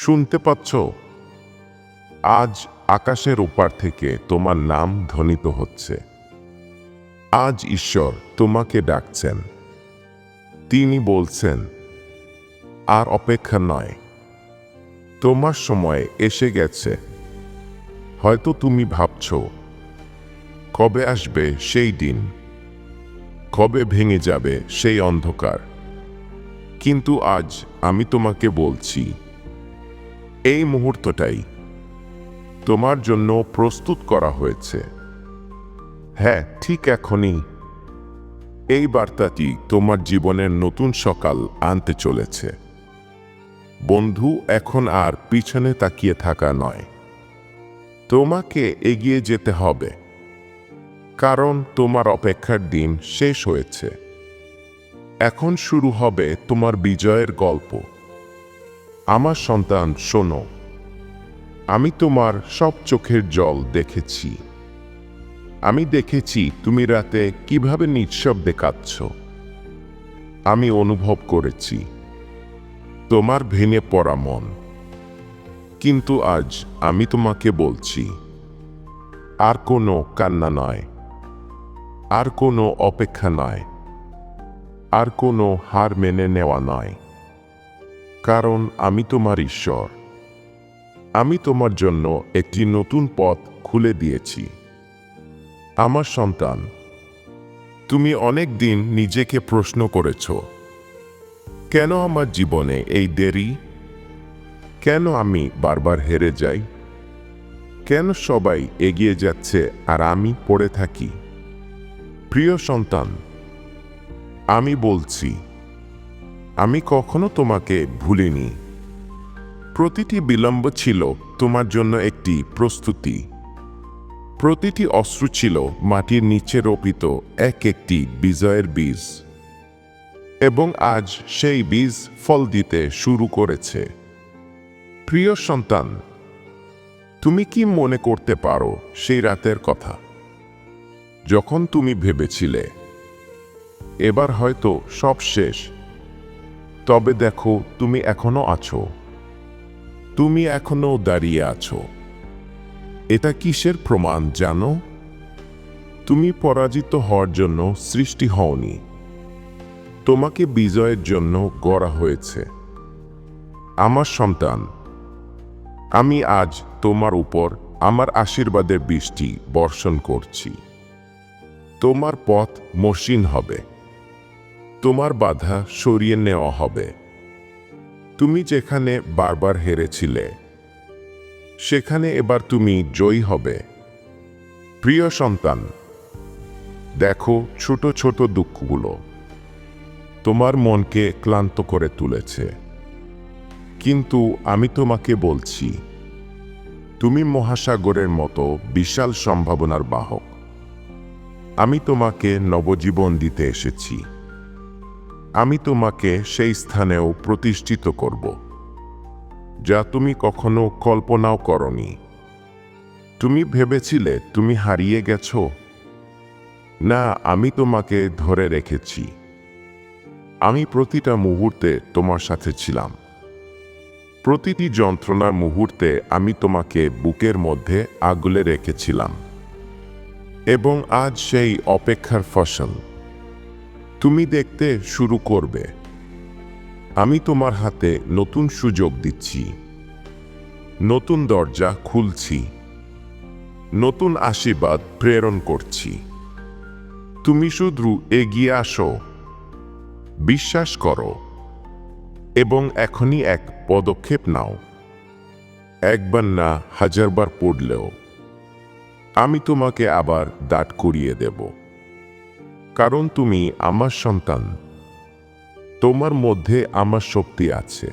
শুনতে পাচ্ছ? আজ আকাশের ওপার থেকে তোমার নাম ধ্বনিত হচ্ছে। আজ ঈশ্বর তোমাকে ডাকছেন। তিনি বলছেন, আর অপেক্ষা নয়। তোমার সময় এসে গেছে। হয়তো তুমি ভাবছ, কবে আসবে সেই দিন? কবে ভেঙে যাবে সেই অন্ধকার? কিন্তু আজ আমি তোমাকে বলছি এই মুহূর্তটাই তোমার জন্য প্রস্তুত করা হয়েছে। হ্যাঁ ঠিক এখনই। এই বার্তাটি তোমার জীবনের নতুন সকাল আনতে চলেছে। বন্ধু, এখন আর পিছনে তাকিয়ে থাকা নয়। তোমাকে এগিয়ে যেতে হবে। কারণ তোমার অপেক্ষার দিন শেষ হয়েছে। এখন শুরু হবে তোমার বিজয়ের গল্প। আমার সন্তান, শোনো। আমি তোমার সব চোখের জল দেখেছি। আমি দেখেছি তুমি রাতে কীভাবে নিঃশব্দে কাঁদছ। আমি অনুভব করেছি, তোমার ভেঙে পড়া মন। কিন্তু আজ আমি তোমাকে বলছি, আর কোনো কান্না নয়, আর কোনো অপেক্ষা নয়, আর কোনো হার মেনে নেওয়া নয়। কারণ আমি তোমার ঈশ্বর। আমি তোমার জন্য একটি নতুন পথ খুলে দিয়েছি। আমার সন্তান, তুমি অনেক দিন নিজেকে প্রশ্ন করেছ, কেন আমার জীবনে এই দেরি? কেন আমি বারবার হেরে যাই? কেন সবাই এগিয়ে যাচ্ছে আর আমি পড়ে থাকি? প্রিয় সন্তান, আমি বলছি আমি কখনো তোমাকে ভুলিনি। প্রতিটি বিলম্ব ছিল তোমার জন্য একটি প্রস্তুতি। প্রতিটি অস্ত্র ছিল মাটির নিচে রোপিত এক একটি বিজয়ের বীজ। এবং আজ সেই বীজ ফল দিতে শুরু করেছে। প্রিয় সন্তান, তুমি কি মনে করতে পারো সেই রাতের কথা? যখন তুমি ভেবেছিলে, এবার হয়তো সব শেষ। তবে দেখো, তুমি এখনও আছো। তুমি এখনও দাঁড়িয়ে আছো। এটা কিসের প্রমাণ জানো? তুমি পরাজিত হওয়ার জন্য সৃষ্টি হওনি। তোমাকে বিজয়ের জন্য গড়া হয়েছে। আমার সন্তান, আমি আজ তোমার উপর আমার আশীর্বাদের বৃষ্টি বর্ষণ করছি। তোমার পথ মসৃণ হবে। তোমার বাধা সরিয়ে নেওয়া হবে। তুমি যেখানে বারবার হেরেছিলে, সেখানে এবার তুমি জয়ী হবে। প্রিয় সন্তান, দেখো ছোট ছোট দুঃখগুলো তোমার মনকে ক্লান্ত করে তুলেছে। কিন্তু আমি তোমাকে বলছি, তুমি মহাসাগরের মতো বিশাল সম্ভাবনার বাহক। আমি তোমাকে নবজীবন দিতে এসেছি। আমি তোমাকে সেই স্থানেও প্রতিষ্ঠিত করব, যা তুমি কখনো কল্পনাও করনি। তুমি ভেবেছিলে তুমি হারিয়ে গেছ? না, আমি তোমাকে ধরে রেখেছি। আমি প্রতিটা মুহূর্তে তোমার সাথে ছিলাম। প্রতিটি যন্ত্রণার মুহূর্তে আমি তোমাকে বুকের মধ্যে আগলে রেখেছিলাম। এবং আজ সেই অপেক্ষার ফসল। তুমি দেখতে শুরু করবে। আমি তোমার হাতে নতুন সুযোগ দিচ্ছি। নতুন দরজা খুলছি। নতুন আশীর্বাদ প্রেরণ করছি। তুমি শুধু এগিয়ে আসো। বিশ্বাস করো। এবং এখনই এক পদক্ষেপ নাও। একবার না, হাজারবার পড়লেও। আমি তোমাকে আবার দাঁড় করিয়ে দেব। কারণ তুমি আমার সন্তান। তোমার মধ্যে আমার শক্তি আছে।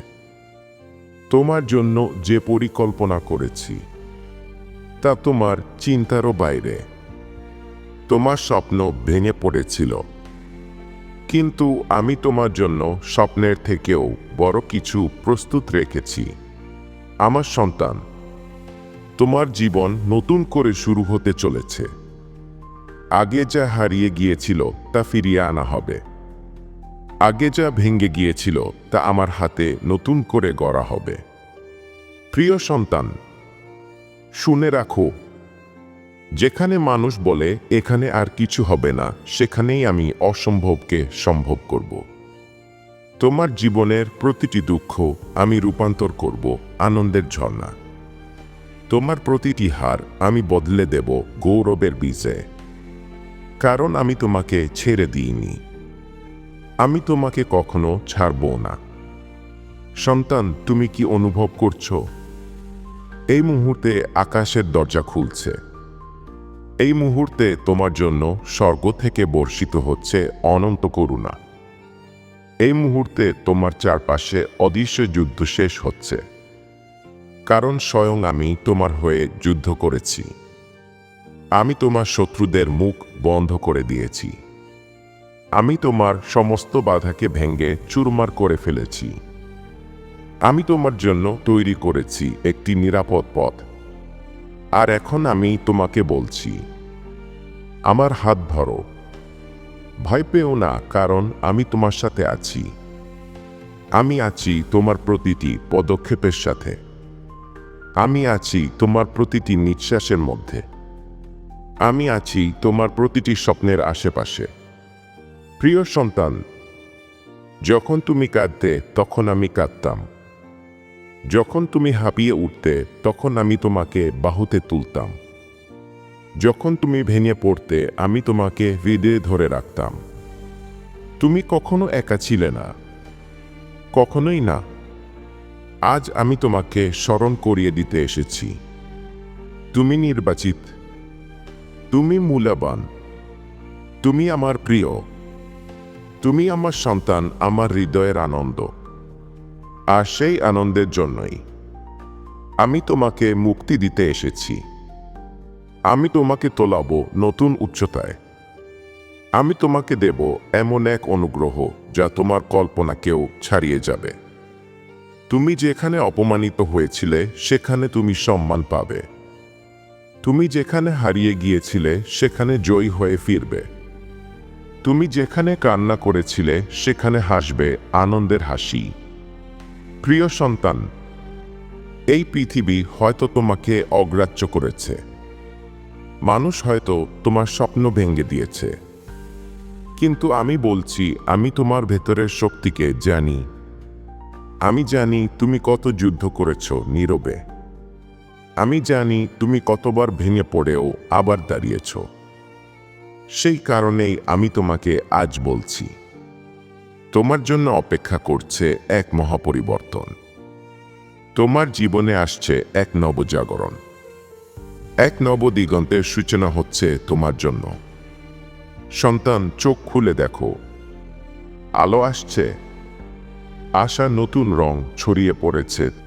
তোমার জন্য যে পরিকল্পনা করেছি, তা তোমার চিন্তারও বাইরে। তোমার স্বপ্ন ভেঙে পড়েছিল। কিন্তু আমি তোমার জন্য স্বপ্নের থেকেও বড় কিছু প্রস্তুত রেখেছি। আমার সন্তান, তোমার জীবন নতুন করে শুরু হতে চলেছে। আগে যা হারিয়ে গিয়েছিল, তা ফিরিয়ে আনা হবে। আগে যা ভেঙে গিয়েছিল, তা আমার হাতে নতুন করে গড়া হবে। প্রিয় সন্তান, শুনে রাখো, যেখানে মানুষ বলে, এখানে আর কিছু হবে না, সেখানেই আমি অসম্ভবকে সম্ভব করব। তোমার জীবনের প্রতিটি দুঃখ আমি রূপান্তর করব আনন্দের ঝর্ণা। তোমার প্রতিটি হার আমি বদলে দেব গৌরবের বীজে। কারণ আমি তোমাকে ছেড়ে দিইনি। আমি তোমাকে কখনো ছাড়ব না। সন্তান, তুমি কি অনুভব করছ? এই মুহূর্তে আকাশের দরজা খুলছে। এই মুহূর্তে তোমার জন্য স্বর্গ থেকে বর্ষিত হচ্ছে অনন্ত করুণা। এই মুহূর্তে তোমার চারপাশে অদৃশ্য যুদ্ধ শেষ হচ্ছে। কারণ স্বয়ং আমি তোমার হয়ে যুদ্ধ করেছি। আমি তোমার শত্রুদের মুখ বন্ধ করে দিয়েছি। আমি তোমার সমস্ত বাধাকে ভেঙে চুরমার করে ফেলেছি। আমি তোমার জন্য তৈরি করেছি একটি নিরাপদ পথ। আর এখন আমি তোমাকে বলছি, আমার হাত ধরো। ভয় পেও না, কারণ আমি তোমার সাথে আছি। আমি আছি তোমার প্রতিটি পদক্ষেপের সাথে। আমি আছি তোমার প্রতিটি নিঃশ্বাসের মধ্যে। আমি আছি তোমার প্রতিটি স্বপ্নের আশেপাশে। প্রিয় সন্তান, যখন তুমি কাঁদতে, তখন আমি কাঁদতাম। যখন তুমি হাঁপিয়ে উঠতে, তখন আমি তোমাকে বাহুতে তুলতাম। যখন তুমি ভেঙে পড়তে, আমি তোমাকে হৃদয়ে ধরে রাখতাম। তুমি কখনো একা ছিলে না। কখনোই না। আজ আমি তোমাকে স্মরণ করিয়ে দিতে এসেছি। তুমি নির্বাচিত। তুমি মূল্যবান। তুমি আমার প্রিয়। তুমি আমার সন্তান, আমার হৃদয়ের আনন্দ। আর সেই আনন্দের জন্যই আমি তোমাকে মুক্তি দিতে এসেছি। আমি তোমাকে তোলাবো নতুন উচ্চতায়। আমি তোমাকে দেব এমন এক অনুগ্রহ যা তোমার কল্পনাকেও ছাড়িয়ে যাবে। তুমি যেখানে অপমানিত হয়েছিলে, সেখানে তুমি সম্মান পাবে। তুমি যেখানে হারিয়ে গিয়েছিলে, সেখানে জয়ী হয়ে ফিরবে। তুমি যেখানে কান্না করেছিলে, সেখানে হাসবে আনন্দের হাসি। প্রিয় সন্তান, এই পৃথিবী হয়তো তোমাকে অগ্রাহ্য করেছে। মানুষ হয়তো তোমার স্বপ্ন ভেঙে দিয়েছে। কিন্তু আমি বলছি, আমি তোমার ভেতরের শক্তিকে জানি। আমি জানি তুমি কত যুদ্ধ করেছ নীরবে। আমি জানি তুমি কতবার ভেঙে পড়েও আবার দাঁড়িয়েছ। সেই কারণেই আমি তোমাকে আজ বলছি, তোমার জন্য অপেক্ষা করছে এক মহাপরিবর্তন। তোমার জীবনে আসছে এক নবজাগরণ। এক নবদিগন্তের সূচনা হচ্ছে তোমার জন্য। সন্তান, চোখ খুলে দেখো। আলো আসছে। আশা নতুন রং ছড়িয়ে পড়েছে